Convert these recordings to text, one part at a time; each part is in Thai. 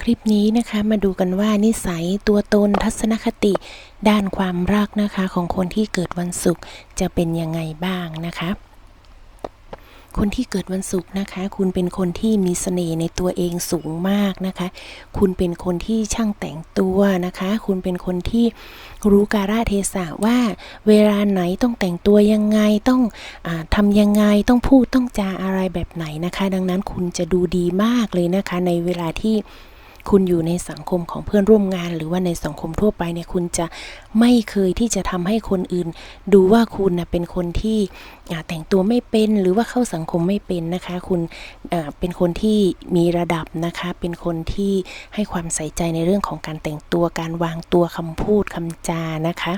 คลิปนี้นะคะมาดูกันว่านิสัยตัวตนทัศนคติ ด้านความรักนะคะของคนที่เกิดวันศุกร์จะเป็นยังไงบ้างนะคะ คนที่เกิดวันศุกร์นะคะ คุณเป็นคนที่มีเสน่ห์ในตัวเองสูงมากนะคะ คุณเป็นคนที่ช่างแต่งตัวนะคะ คุณเป็นคนที่รู้กาลเทศะว่า เวลาไหนต้องแต่งตัวยังไงต้องอทำยังไงต้องพูดต้องจาอะไรแบบไหนนะคะ ดังนั้นคุณจะดูดีมากเลยนะคะ ในเวลาที่ คุณอยู่ในสังคมของเพื่อนร่วมงาน หรือว่าในสังคมทั่วไปเนี่ยคุณจะไม่เคยที่จะทำให้คนอื่น ดูว่าคุณนะเป็นคนที่แต่งตัวไม่เป็นหรือว่าเข้าสังคมไม่เป็นนะคะ คุณเป็นคนที่มีระดับนะคะ เป็นคนที่ให้ความใส่ใจในเรื่องของการแต่งตัวการวางตัวคำพูดคำจานะคะ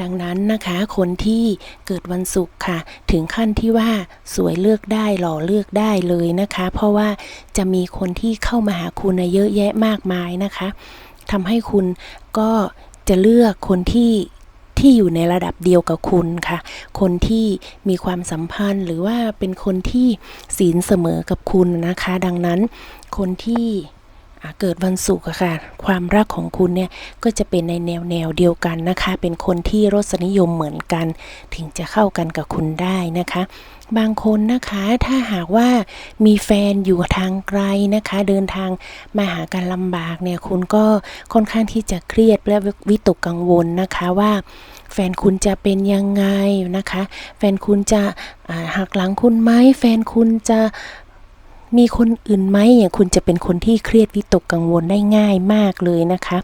ดังนั้นนะคะคนที่เกิดวันศุกร์ค่ะ ถึงขั้นที่ว่าสวยเลือกได้หล่อเลือกได้เลยนะคะ เพราะว่าจะมีคนที่เข้ามาหาคุณน่ะเยอะแยะมากมายนะคะทำให้คุณก็จะเลือกคนที่ที่อยู่ในระดับเดียวกับคุณค่ะ คนที่มีความสัมพันธ์หรือว่าเป็นคนที่ศีลเสมอกับคุณนะคะ ดังนั้นคนที่ เกิดวันศุกร์ค่ะ ความรักของคุณเนี่ยก็จะเป็นในแนวแนวเดียวกันนะคะ เป็นคนที่รสนิยมเหมือนกัน ถึงจะเข้ากันกับคุณได้นะคะ บางคนนะคะถ้าหากว่ามีแฟนอยู่ทางไกลนะคะ เดินทางมาหากันลำบากเนี่ยคุณก็ค่อนข้างที่จะเครียดและวิตกกังวลนะคะว่าแฟนคุณจะเป็นยังไงนะคะ แฟนคุณจะหักหลังคุณไหม แฟนคุณจะ มีคนอื่นไหมอย่างคุณจะเป็นคนที่เครียดวิตกกังวลได้ง่ายมากเลยนะคะ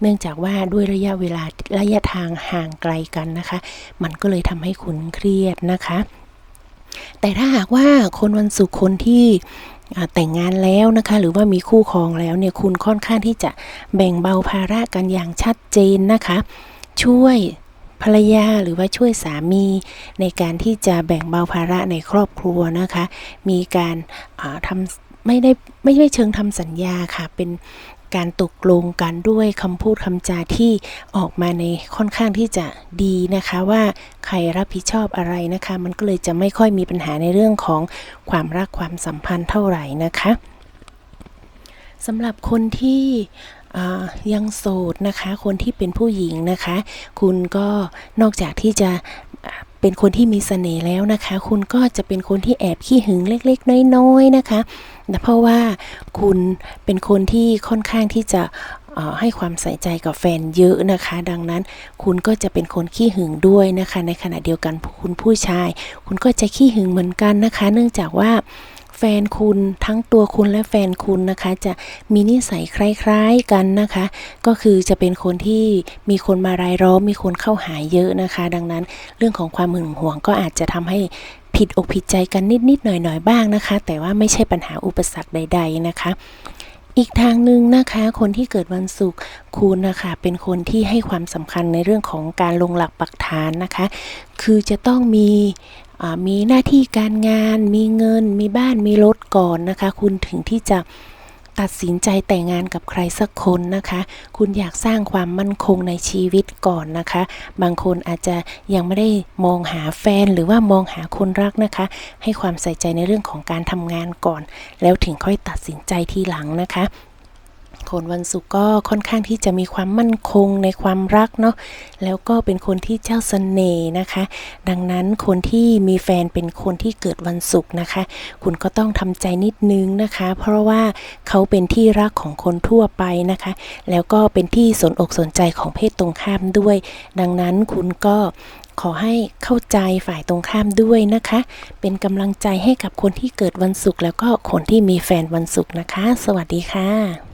เนื่องจากว่าด้วยระยะเวลาระยะทางห่างไกลกันนะคะ มันก็เลยทำให้คุณเครียดนะคะ แต่ถ้าหากว่าคนวันศุกร์คนที่แต่งงานแล้วนะคะ หรือว่ามีคู่ครองแล้วเนี่ยคุณค่อนข้างที่จะแบ่งเบาภาระกันอย่างชัดเจนนะคะ ช่วย ภรรยาหรือว่าช่วยสามีในการที่จะแบ่งเบาภาระในครอบครัวนะคะ มีการาทำไม่ได้ไม่ได้เชิงทำสัญญาค่ะ เป็นการตกลงกันด้วยคำพูดคำจาที่ออกมาในค่อนข้างที่จะดีนะคะว่าใครรับผิดชอบอะไรนะคะ มันก็เลยจะไม่ค่อยมีปัญหาในเรื่องของความรักความสัมพันธ์เท่าไหร่นะคะสำหรับคนที่ ยังโสดนะคะ คนที่เป็นผู้หญิงนะคะ คุณก็นอกจากที่จะเป็นคนที่มีเสน่ห์แล้วนะคะ คุณก็จะเป็นคนที่แอบขี้หึงเล็กๆ น้อยๆนะคะนะเพราะว่าคุณเป็นคนที่ค่อนข้างที่จะให้ความใส่ใจกับแฟนเยอะนะคะ ดังนั้นคุณก็จะเป็นคนขี้หึงด้วยนะคะ ในขณะเดียวกันคุณผู้ชาย คุณก็จะขี้หึงเหมือนกันนะคะ เนื่องจากว่า แฟนคุณทั้งตัวคุณและแฟนคุณนะคะ จะมีนิสัยคล้ายๆกันนะคะ ก็คือจะเป็นคนที่มีคนมารายล้อมมีคนเข้าหาเยอะนะคะ ดังนั้นเรื่องของความหึงหวงก็อาจจะทำให้ผิดอกผิดใจกันนิดๆหน่อยๆบ้างนะคะ แต่ว่าไม่ใช่ปัญหาอุปสรรคใด ๆนะคะ อีกทางหนึ่งนะคะ คนที่เกิดวันศุกร์คุณนะคะเป็นคนที่ให้ความสำคัญในเรื่องของการลงหลักปักฐานนะคะ คือจะต้องมีมีหน้าที่การงาน มีเงิน มีบ้านมีรถก่อนนะคะ คุณถึงที่จะ ตัดสินใจแต่งงานกับใครสักคนนะคะ คุณอยากสร้างความมั่นคงในชีวิตก่อนนะคะ บางคนอาจจะยังไม่ได้มองหาแฟนหรือว่ามองหาคนรักนะคะ ให้ความใส่ใจในเรื่องของการทำงานก่อน แล้วถึงค่อยตัดสินใจทีหลังนะคะ คนวันศุกร์ก็ค่อนข้างที่จะมีความมั่นคงในความรักเนาะแล้วก็เป็นคนที่เจ้าเสน่ห์นะคะ ดังนั้นคนที่มีแฟนเป็นคนที่เกิดวันศุกร์นะคะ คุณก็ต้องทำใจนิดนึงนะคะ เพราะว่าเขาเป็นที่รักของคนทั่วไปนะคะ แล้วก็เป็นที่สนอกสนใจของเพศตรงข้ามด้วย ดังนั้นคุณก็ขอให้เข้าใจฝ่ายตรงข้ามด้วยนะคะ เป็นกำลังใจให้กับคนที่เกิดวันศุกร์แล้วก็คนที่มีแฟนวันศุกร์นะคะ สวัสดีค่ะ